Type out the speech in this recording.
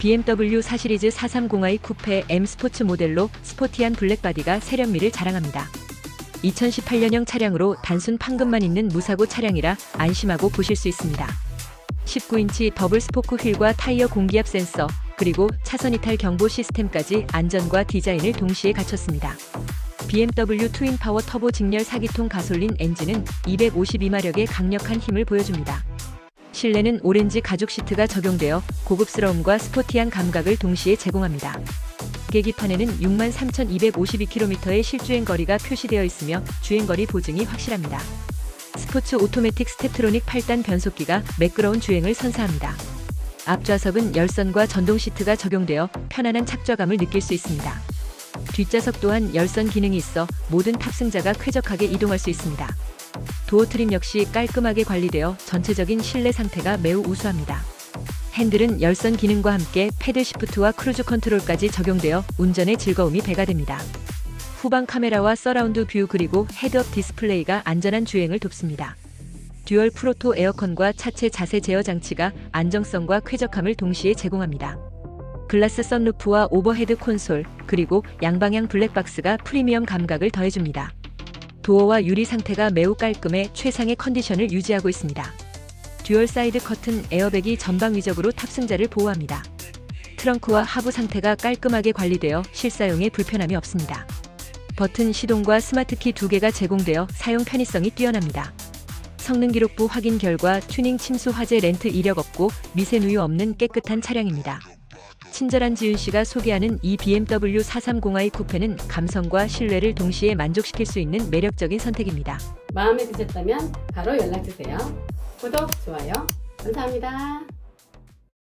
BMW 4시리즈 430i 쿠페 M 스포츠 모델로 스포티한 블랙바디가 세련미를 자랑합니다. 2018년형 차량으로 단순 판금만 있는 무사고 차량이라 안심하고 보실 수 있습니다. 19인치 더블 스포크 휠과 타이어 공기압 센서, 그리고 차선 이탈 경보 시스템까지 안전과 디자인을 동시에 갖췄습니다. BMW 트윈 파워 터보 직렬 4기통 가솔린 엔진은 252마력의 강력한 힘을 보여줍니다. 실내는 오렌지 가죽 시트가 적용되어 고급스러움과 스포티한 감각을 동시에 제공합니다. 계기판에는 63,252km의 실주행 거리가 표시되어 있으며 주행거리 보증이 확실합니다. 스포츠 오토매틱 스테트로닉 8단 변속기가 매끄러운 주행을 선사합니다. 앞좌석은 열선과 전동 시트가 적용되어 편안한 착좌감을 느낄 수 있습니다. 뒷좌석 또한 열선 기능이 있어 모든 탑승자가 쾌적하게 이동할 수 있습니다. 도어 트림 역시 깔끔하게 관리되어 전체적인 실내 상태가 매우 우수합니다. 핸들은 열선 기능과 함께 패들 시프트와 크루즈 컨트롤까지 적용되어 운전의 즐거움이 배가 됩니다. 후방 카메라와 서라운드 뷰 그리고 헤드업 디스플레이가 안전한 주행을 돕습니다. 듀얼 프로토 에어컨과 차체 자세 제어 장치가 안정성과 쾌적함을 동시에 제공합니다. 글라스 썬루프와 오버헤드 콘솔, 그리고 양방향 블랙박스가 프리미엄 감각을 더해줍니다. 도어와 유리 상태가 매우 깔끔해 최상의 컨디션을 유지하고 있습니다. 듀얼 사이드 커튼 에어백이 전방 위적으로 탑승자를 보호합니다. 트렁크와 하부 상태가 깔끔하게 관리되어 실사용에 불편함이 없습니다. 버튼 시동과 스마트키 두 개가 제공되어 사용 편의성이 뛰어납니다. 성능 기록부 확인 결과 튜닝 침수 화재 렌트 이력 없고 미세 누유 없는 깨끗한 차량입니다. 친절한 지윤 씨가 소개하는 이 BMW 430i 쿠페는 감성과 신뢰를 동시에 만족시킬 수 있는 매력적인 선택입니다. 마음에 드셨다면 바로 연락주세요. 구독, 좋아요. 감사합니다.